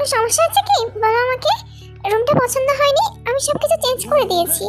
কোনো সমস্যা আছে কি? বলো আমাকে। রুমটা পছন্দ হয়নি আমি সব কিছু চেঞ্জ করে দিয়েছি।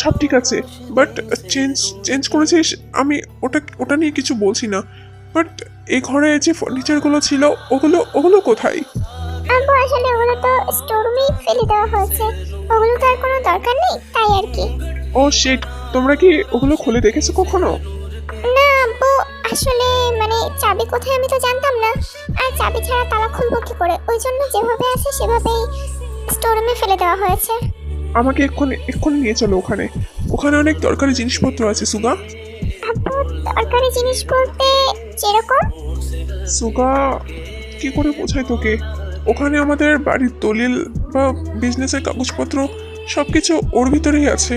সব ঠিক আছে বাট চেঞ্জ চেঞ্জ করেছিস আমি ওটা ওটা নিয়ে কিছু বলছি না। বাট এই ঘরে যে ফার্নিচারগুলো ছিল ওগুলো ওগুলো কোথায়? আব্বু আসলে ওগুলো তো স্টোরুমেই ফেলে দেওয়া হয়েছে। ওগুলো তো আর কোনো দরকার নেই তাই আর কি। ও শিট তোমরা কি ওগুলো খুলে দেখেছ কখনো? আসলে মানে চাবি কোথায় আমি তো জানতাম না। আর চাবি ছাড়া তালা খুলবো কি করে? ওই জন্য যেভাবে আছে সেভাবেই স্টোরুমে ফেলে দেওয়া হয়েছে। আমাকে এক্ষুনি এক্ষুনি নিয়ে চলো ওখানে। ওখানে অনেক দরকারি জিনিসপত্র আছে সুগা। আব্বু দরকারি জিনিস বলতে যেরকম? সুগা কি করে বোঝাই তোকে? ওখানে আমাদের বাড়ির দলিল বা বিজনেসের কাগজপত্র সব কিছু ওর ভিতরেই আছে।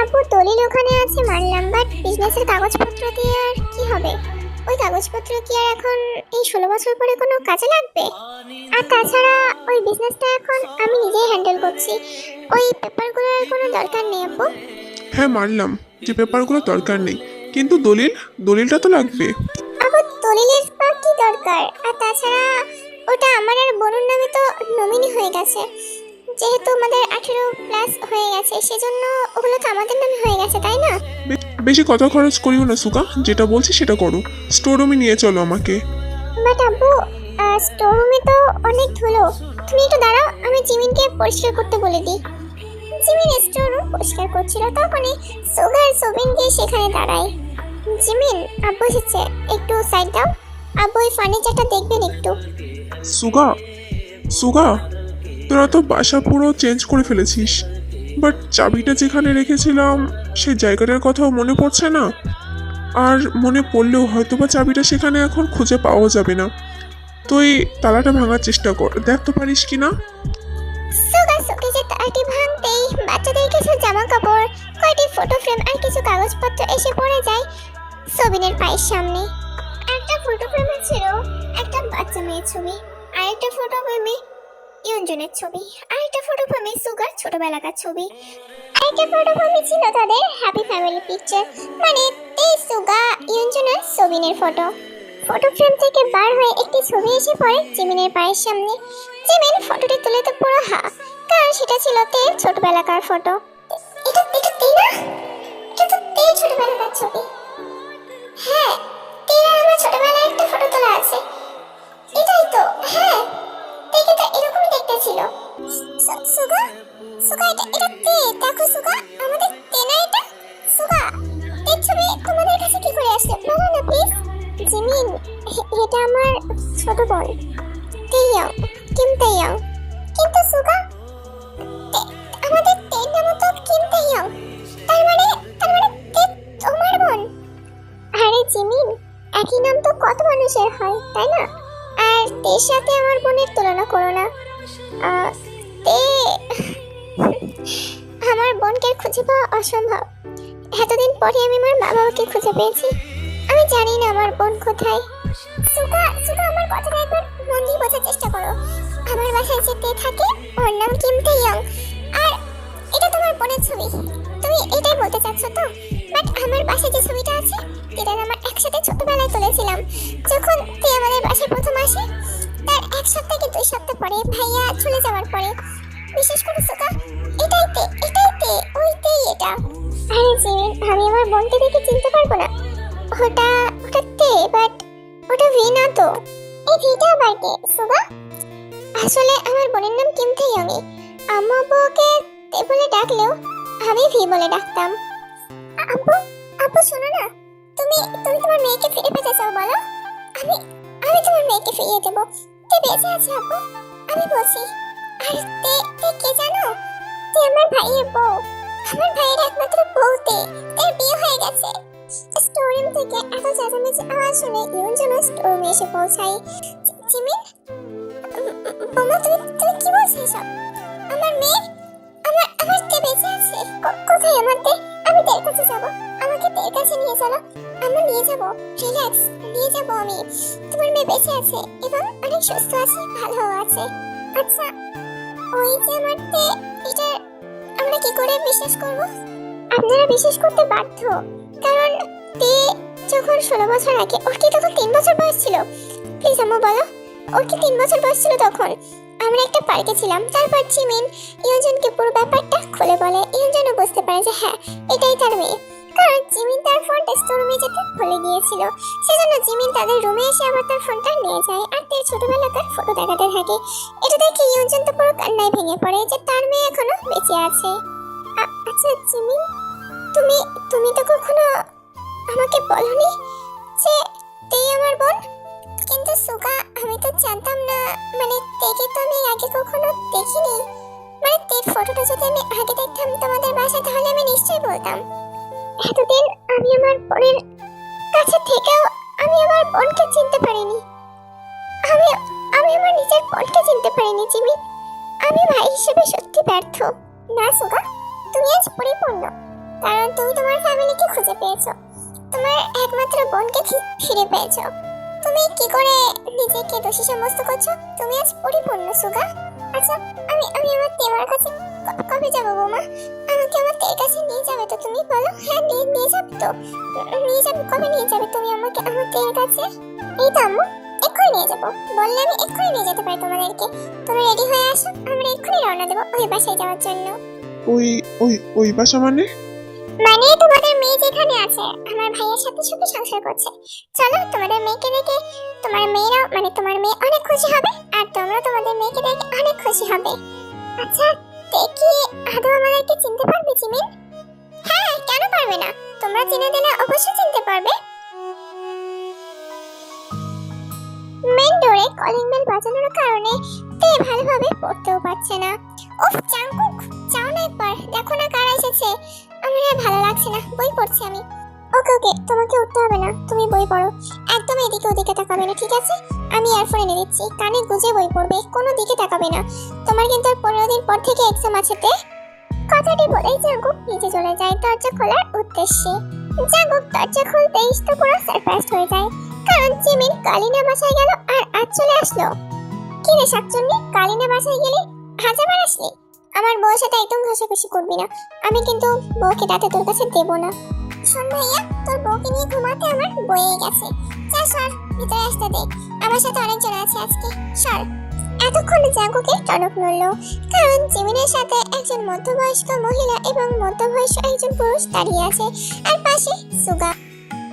আপু দলিল ওখানে আছে মানলাম বাট বিজনেসের কাগজপত্র দিয়ে আর কি হবে? ওই কাগজপত্র কি আর এখন এই ষোলো বছর পরে কোনো কাজে লাগবে? আর তাছাড়া ওই বিজনেসটা এখন আমি নিজেই হ্যান্ডেল করছি। ওই পেপারগুলোর কোনো দরকার নেই আপু? হ্যাঁ মানলাম যে পেপারগুলো দরকার নেই। কিন্তু দলিল দলিলটা তো লাগবে। আপু দলিলের বা কি দরকার? আর তাছাড়া ওটা আমার আর বনুর নামে তো নমিনি হয়ে গেছে। যেহেতু আমাদের আঠেরো প্লাস হয়ে গেছে সেজন্য ওগুলো তো আমাদের নামে হয়ে গেছে তাই না? বেশি কথা খরচ করিও না সুগা যেটা বলছি সেটা করো। স্টোর রুমে নিয়ে চলো আমাকে। বাট আব্বু স্টোর রুমে তো অনেক ধুলো। তুমি একটু দাঁড়াও আমি জিমিনকে পরিষ্কার করতে বলে দিই। জিমিন স্টোর রুম পরিষ্কার করছিল তখনই সুগার সুবিন গিয়ে সেখানে দাঁড়ায়। জিমিন আব্বু এসেছে একটু সাইড দাও। আব্বু এই ফার্নিচারটা দেখবেন একটু। সুগা সুগা। তোরা তো বাসা পুরো চেঞ্জ করে ফেলেছিস। বাট চাবিটা যেখানে রেখেছিলাম সেই জায়গাটার কথাও মনে পড়ছে না? আর মনে পড়লেও হয়তো বা চাবিটা সেখানে এখন খুঁজে পাওয়া যাবে না। তুই তালাটা ভাঙার চেষ্টা কর, দেখ তো পারিস কি না? তারটি ভাঙতেই বাচ্চাদের কিছু জামা কাপড় কয়টি ফটো ফ্রেম আর কিছু কাগজপত্র এসে পড়ে যায় সবিনের পায়ের সামনে। একটা ফটো ফ্রেমে ছিল একটা বাচ্চা মেয়ের ছবি আর একটা ফটো ফ্রেমে ইয়ঞ্জনের ছবি আর একটা ফটো ফ্রেমে সুগার ছোটবেলাকার ছবি। আরেকটা ফটো ফ্রেমে ছিল তাদের হ্যাপি ফ্যামিলি পিকচার মানে এই সুগা ইয়ঞ্জন আর সবিনের ফটো ফটো ফ্রেম থেকে বার হয়ে একটি ছবি এসে পড়ে জিমিনের পায়ের সামনে। জিমিন ফটোটি তুলে তো পুরো হা, কারণ সেটা ছিল তের ছোটবেলাকার ফটো এটা এটা তে না? এটা তো তের ছোটবেলাকার ছবি। হ্যাঁ তের আমার ছোটবেলায় একটা ফটো তোলা আছে। সুগা? সুগা, এটা এটা তে দেখো সুগা, আমাদের তে না এটা? সুগা তের ছবি তোমাদের কাছে কি করে আসছে বলো না প্লিজ জিমিন এটা আমার ছোট বোন। তেইয়াং কিম তেইয়াং কিন্তু সুগা আমাদের তের নাম তো কিম তেইয়াং তার মানে তার মানে তে তোমার বোন। আরে জিমিন একই নাম তো কত মানুষের হয়, তাই না? আর তের সাথে আমার বোনের তুলনা করো না। আহ, আমার বোনকে খুঁজে পাওয়া অসম্ভব। এতদিন পরে আমি আমার মা বাবাকে খুঁজে পেয়েছি। আমি জানি না আমার বোন কোথায়। সুকা সুকা আমার কথাটা একবার মন দিয়ে বোঝার চেষ্টা করো। আমার বাসায় যে তে থাকে ওর নাম কিম তেইয়ং আর এটা তোমার বোনের ছবি। তুমি এটাই বলতে চাচ্ছ তো? বাট আমার বাসায় যে ছবিটা আছে এটা আমার একসাথে ছোটবেলায় তুলেছিলাম। যখন তে আমাদের বাসায় প্রথম আসে তার এক সপ্তাহ কি দুই সপ্তাহ পরে? ভাইয়া চলে যাওয়ার পরে। বিশেষ করে সুকা, এটাই তে এটাই তে, ওইটাই এটা। আরে জিমিন আমি আমার বোনকে দেখে চিনতে পারব না। ওটা ওটা তে বাট ওটা ভি না তো। এই ভিটা আবার কে? সুগা আসলে আমার বোনের নাম কিম থেইয়ংই আম্মু আব্বুকে তে বলে ডাকলেও আমি ভি বলে ডাকতাম। আ- আব্বু আব্বু শোনো না। তুমি তুমি তোমার মেয়েকে ফিরে পেতে চাও, বলো। আমি আমি তোমার মেয়েকে ফিরিয়ে দেবো। তে বেঁচে আছে আব্বু। আমি বলছি আর তে তে কে জানো? তে আমার ভাইয়ের বউ। আমার ভাইয়ের একমাত্র বউ তে। তার বিয়ে হয়ে গেছে। স্টোররুম থেকে এত চেঁচামেচি আওয়াজ শুনে ইউনজন স্টোররুমে এসে পৌঁছায়। জিমিন উম, উম, বোমা তুমি তুমি কি বলছো এসব? আমার মেয়ে? আমার আমার তে বেঁচে আছে। কোথায় আমার তে? আমি তের কাছে যাব। আমাকে তের কাছে নিয়ে চলো। আমরা নিয়ে যাব রিল্যাক্স নিয়ে যাব আমি। তোমার মেয়ে বেঁচে আছে এবং অনেক সুস্থ আছে ভালো আছে। আচ্ছা ওই যে আমার এটা আমরা কি করে বিশ্বাস করব? আপনারা বিশ্বাস করতে বাধ্য, কারণ তে যখন ষোলো বছর আগে, ওর কি তখন তিন বছর বয়স ছিল? প্লিজ আম্মু, বলো। ওর কি তিন বছর বয়স ছিল তখন? আমরা একটা পার্কে ছিলাম, তারপর জিমিন ইয়ঞ্জনকে পুরো ব্যাপারটা খুলে বলে। ইয়ঞ্জনও বুঝতে পারে যে হ্যাঁ এটাই তার মেয়ে। কারণ জিমিন তার ফোনটা স্টোর রুমে যেতে ভুলে গিয়েছিল। সেজন্য জিমিন তাদের রুমে এসে আবার তার ফোনটা নিয়ে যায় আর তার ছোটবেলাকার ফটো দেখাতে থাকে। এটা দেখে ইয়ঞ্জন তো পুরো কান্নায় ভেঙে পড়ে যে তার মেয়ে এখনও বেঁচে আছে। আচ্ছা জিমিন, তুমি তুমি তো কখনো আমাকে বলনি যে তেই আমার বোন? কিন্তু সুগা, আমি তো জানতাম না। মানে তেকে তো আমি আগে কখনো দেখিনি। মানে তের ফটোটা যদি আমি আগে দেখতাম তোমাদের বাসায়, তাহলে আমি নিশ্চয়ই বলতাম। এতদিন আমি আমার বোনের কাছে থেকেও আমি আমার বোনকে চিনতে পারিনি। আমি আমি আমার নিজের বোনকে চিনতে পারিনি, জিমি। আমি ভাই হিসেবে সত্যি ব্যর্থ। না, সুগা, তুমি আজ পরিপূর্ণ। কারণ তুমি তোমার ফ্যামিলিকে খুঁজে পেয়েছ। তোমার একমাত্র বোনকে ফিরে পেয়েছ। তুমি কি করে নিজেকে দোষী সাব্যস্ত করছ? তুমি আজ পরিপূর্ণ, সুগা। আচ্ছা আমি আমি আমার তেমার কাছে কবে যাব বৌমা? আমাকে আমার তের কাছে নিয়ে যাবে তো তুমি বলো? হ্যাঁ নিয়ে নিয়ে যাবে তো। নিয়ে যাবে কবে নিয়ে যাবে তুমি আমাকে আমার তের কাছে? এই তো আম্মু এক্ষুনি নিয়ে যাব। বললে আমি এক্ষুনি নিয়ে যেতে পারি তোমাদেরকে। তুমি রেডি হয়ে আসো আমরা এক্ষুনি রওনা দেবো ওই বাসায় যাওয়ার জন্য। ওই ওই ওই বাসা মানে? মানে তোমাদের মেয়ে যেখানে আছে আমার ভাইয়ের সাথে সুখে সংসার করছে। চলো তোমাদের মেয়েকে দেখে তোমার মেয়েরাও মানে তোমার মেয়ে অনেক খুশি হবে আর তোমরা তোমাদের মেয়েকে দেখে অনেক খুশি হবে। আচ্ছা দেখি আদৌ আমাদেরকে চিনতে পারবে জিমিন হ্যাঁ কেন পারবে না? তোমরা চিনে দিলে অবশ্যই চিনতে পারবে। মেন ডোরে কলিং বেল বাজানোর কারণে তে ভালোভাবে পড়তেও পারছে না। উফ, চাঙ্কুক চাও না একবার। দেখো না কারা এসেছে। আমার আর ভালো লাগছে না। বই পড়ছি আমি। ওকে ওকে, তোমাকে উঠতে হবে না, তুমি বই পড়ো। একদম এদিকে ওদিকে তাকাবে না, ঠিক আছে? আমি ইয়ারফোন এনে দিচ্ছি, কানে গুজে বই পড়বে, কোনো দিকে তাকাবে না। তোমার কিন্তু আর পনেরো দিন পর থেকে এক্সাম আছে তে। কথাটি বলেই জাগুক নিচে চলে যায়, দরজা খোলার উদ্দেশ্যে। জাগুক দরজা খুলতেই তো পুরো সারপ্রাইজ হয়ে যায়। কারণ জিমিন কালিনা বাসায় গেল আর আজ চলে আসলো। কি রে শাকচুন্নি, কালিনা বাসায় গেলে হাজাবার আসলি আমার বউয়ের সাথে একদম ঘষাঘষি করবি না। আমি কিন্তু বউকে রাতে তোর কাছে দেবো না। শোন ভাইয়া তোর বউকে নিয়ে ঘুমাতে আমার বয়ে গেছে। যা সর, ভিতরে আসতে দে। আমার সাথে অনেকজন আছে আজকে। সর। এতক্ষণে জাঙ্কুকে টনক নড়ল। কারণ জিমিনের সাথে একজন মধ্যবয়স্ক মহিলা এবং মধ্যবয়স্ক একজন পুরুষ দাঁড়িয়ে আছে। আর পাশে সুগা।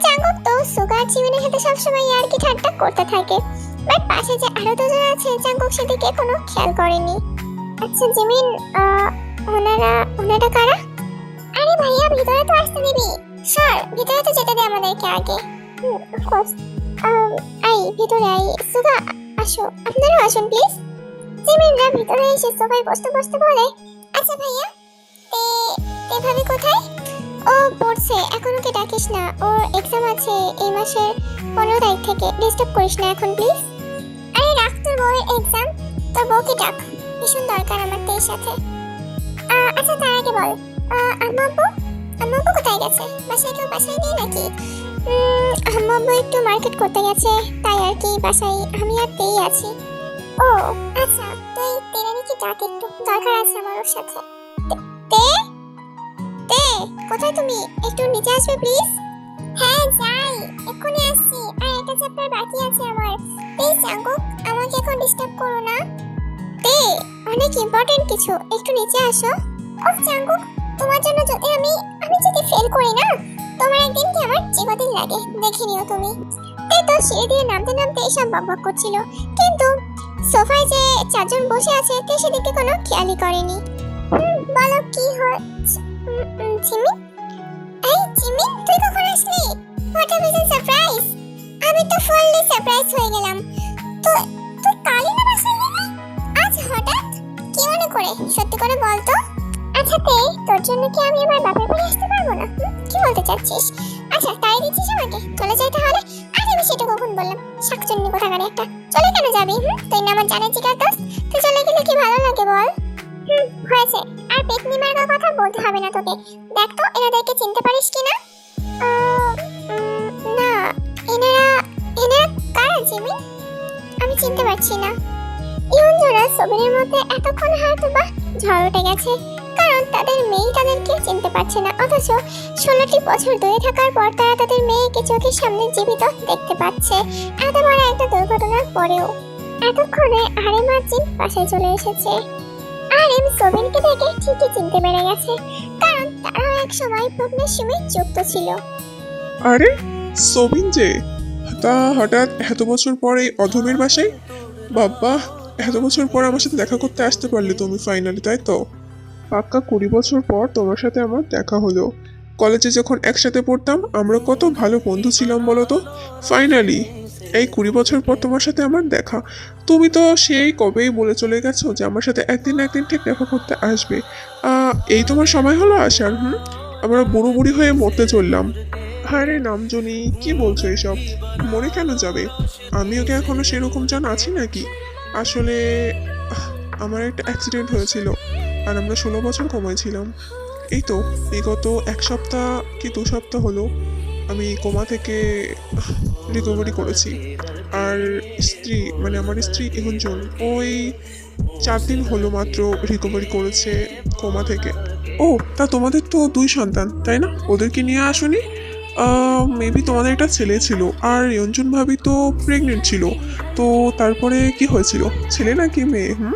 জাঙ্কুক তো সুগা আর জিমিনের সাথে সবসময় আর কি ঠাট্টা করতে থাকে। বাট পাশে যে আরও দুজন আছে, জাঙ্কুক সেদিকে কোনো খেয়াল করেনি। আচ্ছা জিমিন ওনারা ওনারা কারা? আরে ভাইয়া, ভিতরে তো আসতে দিবি। স্যার, ভিতরে তো যেতে দে আমাদেরকে আগে। আই, ভিতরে আই। সুগা আসো। আপনারাও আসুন প্লিজ জিমিনরা ভিতরে এসে সবাই বসতে বসতে বলে আচ্ছা ভাইয়া, তে কোথায়? ও, পড়ছে। এখন ওকে ডাকিস না। ওর এক্সাম আছে এই মাসের পনেরো তারিখ থেকে। ডিস্টার্ব করিস না এখন প্লিজ আরে রাখ তোর বউয়ের এক্সাম তোর বউকে ডাক। ভীষণ দরকার আমার তের সাথে। আচ্ছা তার আগে বল। আম্মা, আব্বু? আম্মা কোথায় গেছে? বাসায় কেউ বাসায় নেই নাকি? আম্মা একটু মার্কেট করতে গেছে, তাই আর কি বাসায় আমি আর তেই আছি। ও আচ্ছা তুই তেরানিকে ডাক একটু? দরকার আছে আমার ওর সাথে। তে- তে? কোথায় তুমি? একটু নিচে আসবে প্লিজ হ্যাঁ যাই, এক্ষুনি আসছি। আর একটা চ্যাপ্টার বাকি আছে আমার। প্লিজ জাঙ্কুক আমাকে এখন ডিস্টার্ব করো না। তে, অনেক ইম্পর্টেন্ট কিছু। একটু নিচে আসো। ওহ জাঙ্কুক তোমার জন্য যদি আমি আমি যদি ফেল করি না, তোমার একদিন কি আমার চিরদিন লাগে? দেখে নিও তুমি। তে তো সিঁড়ি দিয়ে নামতে নামতে এসব বকবক করছিল। কিন্তু সোফায় যে চারজন বসে আছে, তে সেদিকে কোনো খেয়ালই করেনি। বলো কি হচ্ছে? জিমি? এই, জিমি, তুই কখন আসলি? হোয়াট আ সারপ্রাইজ আমি তো ফুললি সারপ্রাইজ হয়ে গেলাম। তো তুই কালি না বাসায় আজ হঠাৎ? কি মনে করে? সত্যি করে বল তো আচ্ছা তে, তোর জন্য কি আমি এবার বাপের বাড়ি আসতে পারব না? কি বলতে চাচ্ছিস? আচ্ছা তাই দিচ্ছিস আমাকে? চলে যাই তাহলে? আরে আমি সেটা কখন বললাম। শাকচুন্নি কোথাকারে একটা। চলে কেন যাবি, হুম? তুই না আমার জানে জিগার দোস্ত তুই চলে গেলে কি ভালো লাগে বল? হুম, হয়েছে। আর পেতনি মার্কার কথা বলতে হবে না তোকে। দেখ তো, এনাদেরকে চিনতে পারিস কিনা না? এনারা এনারা কারা জিমি আমি চিনতে পারছি না। ইয়ঞ্জরা ছবির মধ্যে এতক্ষণ হয়তো বা ঝড় উঠে গেছে। কারণ তাদের মেয়ে তাদেরকে চিনতে পারছে না। অথচ ষোলোটি বছর দূরে থাকার পর তারা তাদের মেয়েকে চোখের সামনে জীবিত দেখতে পাচ্ছে। এত বড় একটা দুর্ঘটনার পরেও। এতক্ষণে আর জিন বাসায় চলে এসেছে। আরেম সোবিনকে দেখে ঠিকই চিনতে পেরে গেছে, কারণ তারাও এক সময় প্রজ্ঞার সময় যুক্ত ছিল। আরে, সবিন যে, তা হঠাৎ এত বছর পরে অধমের বাসায়? বাবা, এত বছর পর আমার সাথে দেখা করতে আসতে পারলে তুমি ফাইনালি তাই তো? পাক্কা কুড়ি বছর পর তোমার সাথে আমার দেখা হলো। কলেজে যখন একসাথে পড়তাম, আমরা কত ভালো বন্ধু ছিলাম বলো তো? ফাইনালি এই কুড়ি বছর পর তোমার সাথে আমার দেখা। তুমি তো সেই কবেই বলে চলে গেছো যে আমার সাথে একদিন না একদিন ঠিক দেখা করতে আসবে। এই তোমার সময় হলো আসার, হুম? আমরা বুড়ো বুড়ি হয়ে মরতে চললাম। আরে নামজনি, কি বলছো এসব? মরে কেন যাবে? আমিও কি এখনও সেরকম জান আছি নাকি? আসলে আমার একটা অ্যাক্সিডেন্ট হয়েছিল। আর আমরা ষোলো বছর কমাইছিলাম এই তো, বিগত এক সপ্তাহ কি দু সপ্তাহ হলো, আমি কোমা থেকে রিকভারি করেছি। আর স্ত্রী মানে আমার স্ত্রী ইহুনজন ওই চার দিন হলো মাত্র রিকভারি করেছে কোমা থেকে। ও, তা তোমাদের তো দুই সন্তান, তাই না? ওদেরকে নিয়ে আসনি? মেবি তোমাদের একটা ছেলে ছিল, আর ইয়ঞ্জন ভাবি তো প্রেগনেন্ট ছিল। তো তারপরে কি হয়েছিল? ছেলে নাকি মেয়ে, হুম?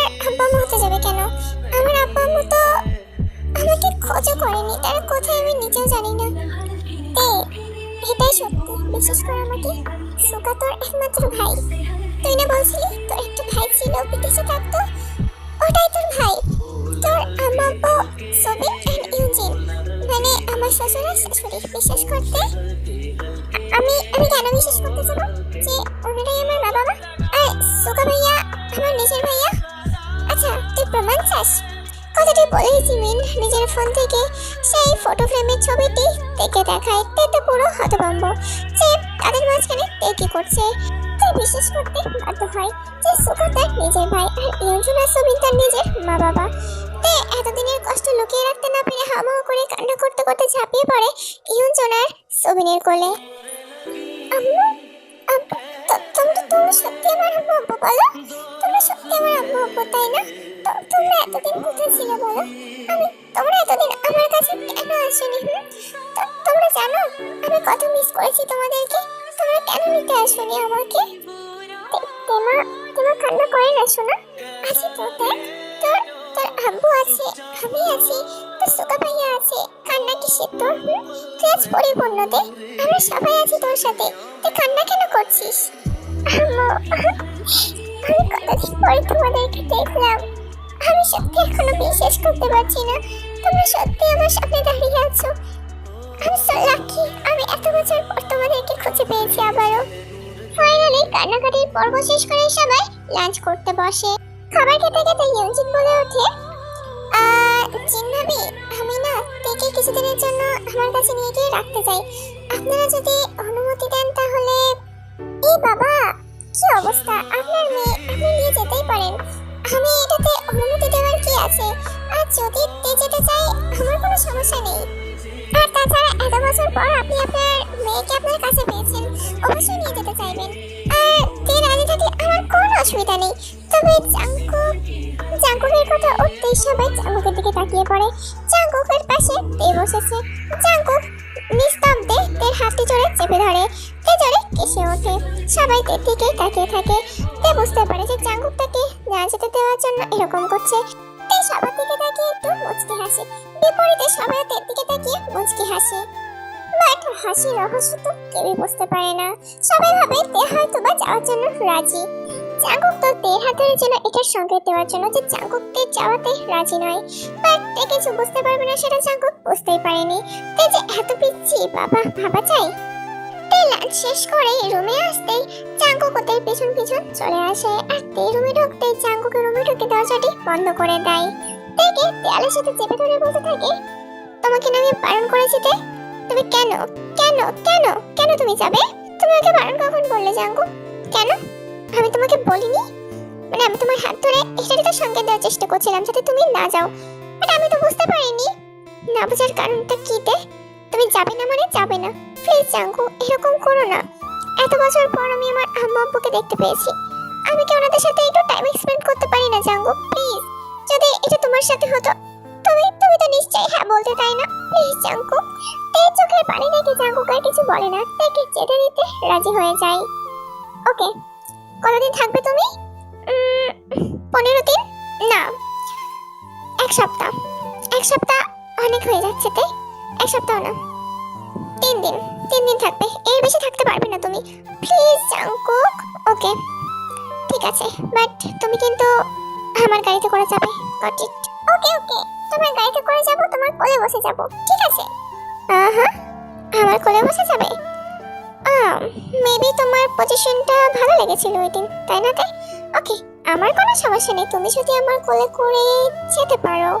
আব্বা আম্মু হতে যাবে কেন? আমার আব্বা আম্মু তো আমাকে খোঁজও করেনি, তারা কোথায় আমি নিজেও জানি না। তে এটাই সত্যি, বিশ্বাস কর আমাকে সুকা তোর একমাত্র ভাই। তুই না বলছিলি, তোর একটা ভাই ছিল বিদেশে ফোন থেকে সেই ফটো ফ্রেমের ছবিটি দেখে দেখায়। তে তো পুরো হতভম্ব। যে তাদের মাঝখানে তে কি করছে বিশ্বাস করতে বাধ্য হয়, যে সুকা তার নিজের ভাই আর ইয়ঞ্জন সুবিন তার নিজের মা বাবা তে এতদিনের কষ্ট লুকিয়ে রাখতে না পেরে হামাও করে কান্না করতে করতে ঝাঁপিয়ে পড়ে ইয়ঞ্জন আর সুবিনের কোলে। আম্মু আব্বু তো- তোমরা তোমরা সত্যি আমার আব্বু বলো? তোমরা সত্যি আমার আম্মু আব্বু, তাই না? তো- তোমরা এতদিন কোথায় ছিলে বলো? আমি, তোমরা এতদিন আমার কাছে কেন আসোনি তো- তোমরা জানো, আমি কত মিস করেছি তোমাদেরকে? তোমরা কেন নিতে আসোনি আমাকে? তে- তেমা তেমা কান্না করে না শোনা আছে তো দেখ, তোর তোর আব্বু আছে, আমি আছি, তোর সুকা ভাইয়া আছে, কান্না কিসের তোর? তুই আজ আমরা সবাই আছি তোর সাথে। তুই কান্না কেন করছিস? কতদিন পরে তোমাদেরকে দেখলাম আমি সত্যি এখনও বিশ্বাস করতে পারছি না তোমরা সত্যি আমার সামনে দাঁড়িয়ে আছো আমি আমি এত বছর পর তোমাদেরকে খুঁজে পেয়েছি আবারও ফাইনালি কান্নাকাটির পর্ব করে সবাই লাঞ্চ করতে বসে খাবার খেতে খেতে বলে ওঠে আমি না তেকে কিছুদিনের জন্য আমার কাছে নিয়ে গিয়ে রাখতে চাই? আপনারা যদি অনুমতি অবস্থা। আপনার মেয়ে আপনি নিয়ে যেতেই পারেন। আমি এটাতে অনুমতি দেওয়ার কি আছে? আর যদি তে যেতে চাই আমার কোনো সমস্যা নেই। আর তাছাড়া এত বছর পর আপনি আপনার মেয়েকে আপনার কাছে পেয়েছেন, অবশ্যই নিয়ে যেতে চাইবেন। আর তে রাজি থাকলে আমার কোনো অসুবিধা নেই। তবে জাঙ্কুক জাঙ্কুকের কথা উঠতেই সবাই জাঙ্কুকের দিকে তাকিয়ে পড়ে। জাঙ্কুকের পাশে তে বসেছে। জাঙ্কুক নিস্তব্ধে তের হাতটি জোরে চেপে ধরে। তে জোরে কেসে ওঠে। সবাই তের দিকেই তাকিয়ে থাকে। তে বুঝতে পারে যে জাঙ্কুক তাকে না যেতে দেওয়ার জন্য এরকম করছে। তে সবার দিকে তাকিয়ে একটু মুচকি হাসে। বিপরীতে সবাই তের দিকে তাকিয়ে মুচকি হাসে। বাট হাসির রহস্য তো কেউই বুঝতে পারে না। সবাই ভাবে তে হয়তো বা যাওয়ার জন্য রাজি। চাঙ্কুক তো হাতের জন্য এটার সংকেত দেওয়ার জন্য যে চাঙ্কুক তে যাওয়াতে রাজি নয়। বাট তে কিছু বুঝতে পারবে না সেটা চাঙ্কুক বুঝতেই পারেনি। তে যে এত পিচ্ছি, বাবা, ভাবা চাই লাঞ্চ শেষ করে রুমে আসতেই চাঙ্কুক ওদের পিছন পিছন চলে আসে। আর তে রুমে ঢুকতে চাঙ্কুকের রুমে ঢুকে দরজাটি বন্ধ করে দেয়। তেকে দেয়ালের সাথে চেপে ধরে বলতে থাকে, তোমাকে না আমি বারণ করেছি তে? তুমি কেন? কেন? কেন? কেন তুমি যাবে? তুমি ওকে বারণ কখন বললে জাঙ্কু কেন? আমি তোমাকে বলিনি? মানে আমি তোমার হাত ধরে তো সংকেত দেওয়ার চেষ্টা করছিলাম যাতে তুমি না যাও। মানে আমি তো বুঝতে পারিনি। না বোঝার কারণটা কি তে? তুমি যাবে না মানে যাবে না। প্লিজ জাঙ্কু, এরকম করো না। এত বছর পর আমি আমার আম্মু আব্বুকে দেখতে পেয়েছি। আমি কি ওনাদের সাথে একটু টাইম স্পেন্ড করতে পারি না, জাঙ্কু? প্লিজ যদি এটা তোমার সাথে হতো, তুমি তুমি তো নিশ্চয়ই হ্যাঁ বলতে তাই না? প্লিজ জাঙ্কু। এই চোখের পানি দেখে জাঙ্কু আর কিছু বলে না। তাকে যেতে দিতে রাজি হয়ে যায়। ওকে কতদিন থাকবে তুমি? পনেরো দিন? না। এক সপ্তাহ। এক সপ্তাহ অনেক হয়ে যাচ্ছে তাই এক সপ্তাহ না। তিন দিন। তিন দিন থাকবে। এর বেশি থাকতে পারবে না তুমি। Please Jungkook okay. ঠিক আছে। বাট তুমি কিন্তু আমার গাড়িতে করে যাবে। Got it okay okay. তোমার গাড়িতে করে যাব, তোমার কোলে বসে যাব। ঠিক আছে? আহা। আমার কোলে বসে যাবে? মেবি তোমার পজিশনটা ভালো লেগেছিল ওই দিন, তাই না তাই? ওকে আমার কোনো সমস্যা নেই, তুমি যদি আমার কোলে করে যেতে পারো।